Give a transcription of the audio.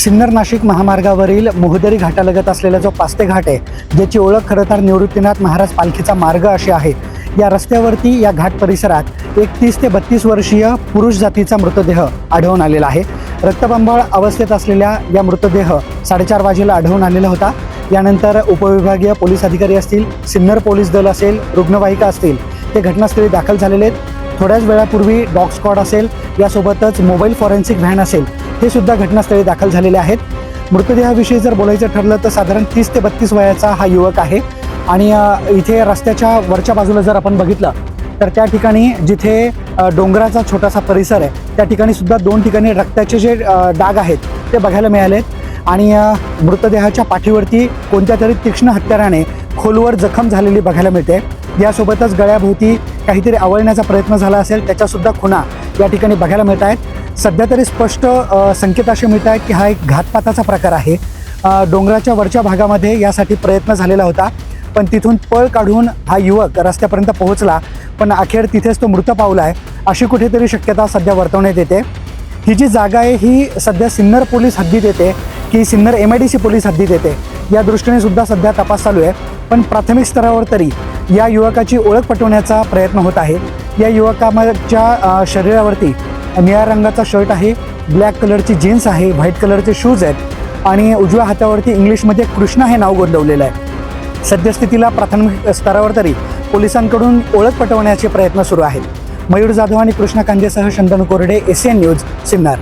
सिन्नर नाशिक महामार्गावरील मोहदरी घाटालगत असलेला जो पास्ते घाट आहे ज्याची ओळख खरं तर निवृत्तीनाथ महाराज पालखीचा मार्ग अशी आहे. या रस्त्यावरती या घाट परिसरात एक तीस ते बत्तीस वर्षीय पुरुष जातीचा मृतदेह आढळून आलेला आहे. रक्तबंबाळ अवस्थेत असलेल्या या मृतदेह साडेचार वाजेला आढळून आलेला होता. यानंतर उपविभागीय पोलीस अधिकारी असतील सिन्नर पोलीस दल असेल रुग्णवाहिका असतील ते घटनास्थळी दाखल झालेले आहेत. थोड्याच वेळापूर्वी डॉग स्कॉड असेल यासोबतच मोबाईल फॉरेन्सिक व्हॅन असेल हे सुद्धा घटनास्थळी दाखल झालेले आहेत. मृतदेहाविषयी जर बोलायचं ठरलं तर साधारण तीस ते बत्तीस वयाचा हा युवक आहे. आणि इथे रस्त्याच्या वरच्या बाजूला जर आपण बघितलं तर त्या ठिकाणी जिथे डोंगराचा छोटासा परिसर आहे त्या ठिकाणी सुद्धा दोन ठिकाणी रक्ताचे जे डाग आहेत ते बघायला मिळालेत. आणि मृतदेहाच्या पाठीवरती कोणत्या तरी तीक्ष्ण हत्याराने खोलवर जखम झालेली बघायला मिळते. यासोबतच गळ्याभोवती काहीतरी आवळण्याचा प्रयत्न झाला असेल त्याच्यासुद्धा खुणा या ठिकाणी बघायला मिळत आहेत. सध्या तरी स्पष्ट संकेत असे मिळत आहेत की हा एक घातपाताचा प्रकार आहे. डोंगराच्या वरच्या भागामध्ये यासाठी प्रयत्न झालेला होता पण तिथून पळ काढून हा युवक रस्त्यापर्यंत पोहोचला पण अखेर तिथेच तो मृत पावला आहे अशी कुठेतरी शक्यता सध्या वर्तवण्यात येते. ही जी जागा आहे ही सध्या सिन्नर पोलीस हद्दीत येते की Sinnar M I D C police हद्दीत येते. या दृष्टीने सुद्धा सध्या तपास चालू आहे पण प्राथमिक स्तरावर तरी या युवकाची ओळख पटवण्याचा प्रयत्न होत आहे. या युवकाच्या शरीरावरती निळ्या रंगाचा शर्ट आहे ब्लॅक कलरची जीन्स आहे व्हाईट कलरचे शूज आहेत आणि उजव्या हातावरती इंग्लिशमध्ये कृष्णा हे नाव गोंदवलेलं आहे. सद्यस्थितीला प्राथमिक स्तरावर तरी पोलिसांकडून ओळख पटवण्याचे प्रयत्न सुरू आहेत. मयूर जाधव आणि कृष्णा कांदेसह शंतनू कोरडे एशियन न्यूज सिन्नर.